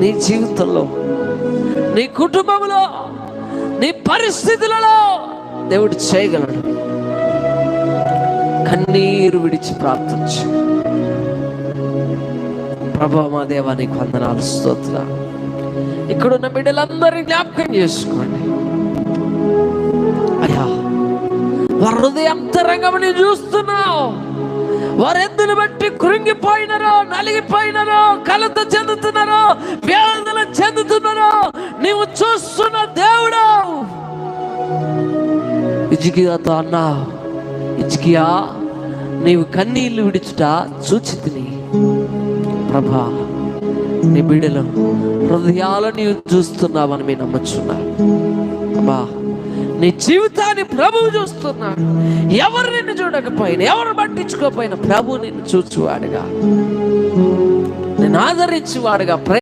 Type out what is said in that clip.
నీ జీవితంలో నీ కుటుంబంలో నీ పరిస్థితులలో దేవుడు చేయగలడు. కన్నీరు విడిచి ప్రార్థించు. ప్రభా మా దేవా నీకు వందనాలు స్తోత్ర ఇక్కడున్న బిడ్డలందరినీ జ్ఞాపకం చేసుకోండి. అయ్యా వారి హృదయంతరంగమని చూస్తున్నావు. వారెందుని బట్టి కృంగిపోయినరో నలిగిపోయినరో కలత చెందుతున్నారో వ్యాధులు చెందుతున్నారో నీవు చూస్తున్న దేవుడు. ఇజికియాతో అన్నా ఇజికియా నీవు కన్నీళ్ళు విడిచుట చూచితిని. ప్రభా నీ బిడ్డలు హృదయాలు నీవు చూస్తున్నావని మేము నమ్మచ్చున్నా అమ్మా నీ జీవితాన్ని ప్రభువు చూస్తున్నాడు. ఎవరు నిన్ను చూడకపోయినా ఎవరు పట్టించుకోకపోయినా ప్రభు నిన్ను చూచువాడుగా. నేను ఆదరించేవాడుగా. ప్రే